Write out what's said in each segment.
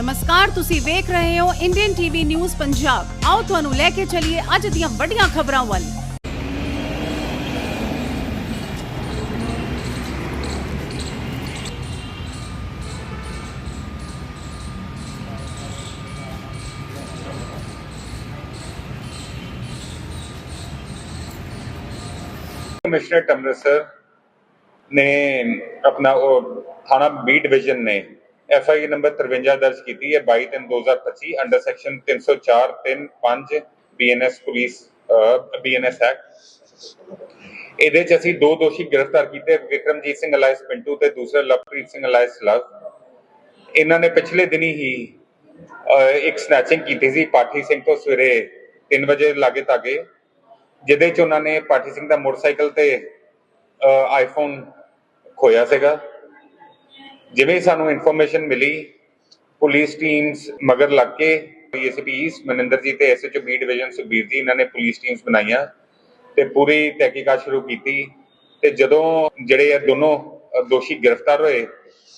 ਨਮਸਕਾਰ, ਤੁਸੀਂ ਵੇਖ ਰਹੇ ਹੋ ਇੰਡੀਅਨ ਟੀਵੀ ਨਿਊਜ਼ ਪੰਜਾਬ ਆਓ ਤੁਹਾਨੂੰ ਲੈ ਕੇ ਚੱਲੀਏ ਅੱਜ ਦੀਆਂ ਵੱਡੀਆਂ ਖਬਰਾਂ ਵੱਲ। ਕਮਿਸ਼ਨਰ ਅੰਮ੍ਰਿਤਸਰ ਨੇ ਆਪਣਾ ਉਹ ਥਾਣਾ ਬੀ ਡਿਵੀਜ਼ਨ ਨੇ ਐਫ ਆਈ ਨੰਬਰ 53 ਦਰਜ ਕੀਤੀ ਹੈ 22 ਤਿੰਨ 2025 under section 304 3 5 BNS police BNS act ਇਹਦੇ ਚ ਅਸੀਂ ਦੋ ਦੋਸ਼ੀ ਗ੍ਰਿਫਤਾਰ ਕੀਤੇ ਵਿਕਰਮਜੀਤ ਸਿੰਘ ਅਲਾਇਸ ਪਿੰਟੂ ਤੇ ਦੂਸਰਾ ਲਵਪ੍ਰੀਤ ਸਿੰਘ ਅਲਾਇਸ ਲਵ ਇਹਨਾਂ ਨੇ ਪਿਛਲੇ ਦਿਨੀ ਹੀ ਇੱਕ ਸਨੈਚਿੰਗ ਕੀਤੀ ਸੀ ਪਾਠੀ ਸਿੰਘ ਤੋਂ ਸਵੇਰੇ 3 ਵਜੇ ਲਾਗੇ ਤਾਗੇ ਜਿਹਦੇ ਚ ਉਹਨਾਂ ਨੇ ਪਾਠੀ ਸਿੰਘ ਦਾ ਮੋਟਰਸਾਈਕਲ ਤੇ ਆਈਫੋਨ ਖੋਇਆ ਸੀਗਾ ਜਿਵੇਂ ਸਾਨੂੰ ਇਨਫੋਰਮੇਸ਼ਨ ਮਿਲੀ, ਪੁਲਿਸ ਟੀਮਸ ਮਗਰ ਲੱਗ ਕੇ ਏਸੀਪੀ ਈਸਟ ਮਨਿੰਦਰ ਜੀ ਤੇ ਐਸਐਚਓ ਬੀ ਡਿਵੀਜ਼ਨ ਸੁਖਬੀਰ ਜੀ, ਇਹਨਾਂ ਨੇ ਪੁਲਿਸ ਟੀਮਸ ਬਣਾਈਆਂ ਤੇ ਪੂਰੀ ਤਹਿਕੀਕਾਤ ਸ਼ੁਰੂ ਕੀਤੀ ਤੇ ਜਦੋਂ ਜਿਹੜੇ ਇਹ ਦੋਨੋਂ ਦੋਸ਼ੀ ਗ੍ਰਿਫਤਾਰ ਹੋਏ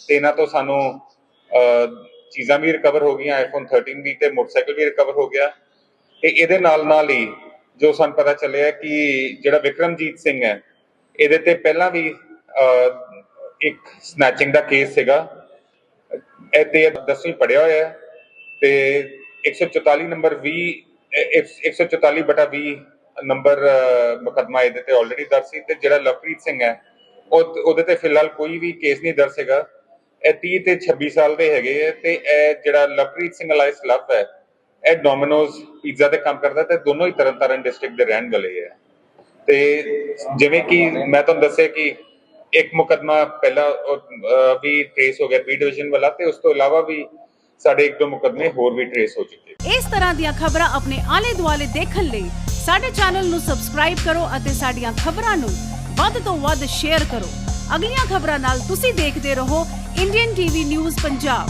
ਤੇ ਇਹਨਾਂ ਤੋਂ ਸਾਨੂੰ ਚੀਜ਼ਾਂ ਵੀ ਰਿਕਵਰ ਹੋ ਗਈਆਂ ਆਈਫੋਨ 13 ਵੀ ਤੇ ਮੋਟਰਸਾਈਕਲ ਵੀ ਰਿਕਵਰ ਹੋ ਗਿਆ ਤੇ ਇਹਦੇ ਨਾਲ ਨਾਲ ਹੀ ਜੋ ਸਾਨੂੰ ਪਤਾ ਚੱਲਿਆ ਕਿ ਜਿਹੜਾ ਵਿਕਰਮਜੀਤ ਸਿੰਘ ਹੈ, ਇਹਦੇ ਤੇ ਪਹਿਲਾਂ ਵੀ ਇੱਕ ਸਨੈਚਿੰਗ ਦਾ ਕੇਸ ਸੀਗਾ। ਇਹ ਤੇ 10ਵੀਂ ਪੜਿਆ ਹੋਇਆ ਹੈ ਤੇ 144 ਨੰਬਰ 20 ਇਹ 144 ਬਟਾ 20 ਨੰਬਰ ਅਹ, ਮੁਕੱਦਮਾ ਇਹਦੇ ਤੇ ਆਲਰੇਡੀ ਦਰਜ ਸੀ ਤੇ ਜਿਹੜਾ ਲਵਪ੍ਰੀਤ ਸਿੰਘ ਹੈ ਉਹ ਉਹਦੇ ਤੇ ਫਿਲਹਾਲ ਕੋਈ ਵੀ ਕੇਸ ਨਹੀਂ ਦਰਜ ਹੈਗਾ ਇਹ 30 ਤੇ 26 ਸਾਲ ਦੇ ਹੈਗੇ ਹੈ ਤੇ ਇਹ ਜਿਹੜਾ ਲਵਪ੍ਰੀਤ ਸਿੰਘ ਅਲਾਈਸ ਲਵ ਹੈ ਇਹ ਡੋਮਿਨੋਜ਼ ਪੀਜ਼ਾ ਤੇ ਕੰਮ ਕਰਦਾ ਤੇ ਦੋਨੋਂ ਹੀ ਤਰਨਤਾਰਨ ਡਿਸਟ੍ਰਿਕਟ ਦੇ ਰਹਿਣ ਵਾਲੇ ਹੈ। ਤੇ ਜਿਵੇਂ ਕਿ ਮੈਂ ਤੁਹਾਨੂੰ ਦੱਸਿਆ ਕਿ ਇੱਕ ਮੁਕਦਮਾ ਪਹਿਲਾਂ ਵੀ ਟ੍ਰੇਸ ਹੋ ਗਿਆ ਬੀ ਡਿਵੀਜ਼ਨ ਵਾਲਾ ਤੇ ਉਸ ਤੋਂ ਇਲਾਵਾ ਵੀ ਸਾਡੇ ਇੱਕ ਦੋ ਮੁਕਦਮੇ ਹੋਰ ਵੀ ਟ੍ਰੇਸ ਹੋ ਚੁੱਕੇ ਇਸ ਤਰ੍ਹਾਂ ਦੀਆਂ ਖਬਰਾਂ ਆਪਣੇ ਆਲੇ ਦੁਆਲੇ ਦੇਖਣ ਲਈ ਸਾਡੇ ਚੈਨਲ ਨੂੰ ਸਬਸਕ੍ਰਾਈਬ ਕਰੋ ਅਤੇ ਸਾਡੀਆਂ ਖਬਰਾਂ ਨੂੰ ਵੱਧ ਤੋਂ ਵੱਧ ਸ਼ੇਅਰ ਕਰੋ। ਅਗਲੀਆਂ ਖਬਰਾਂ ਨਾਲ ਤੁਸੀਂ ਦੇਖਦੇ ਰਹੋ ਇੰਡੀਅਨ ਟੀਵੀ ਨਿਊਜ਼ ਪੰਜਾਬ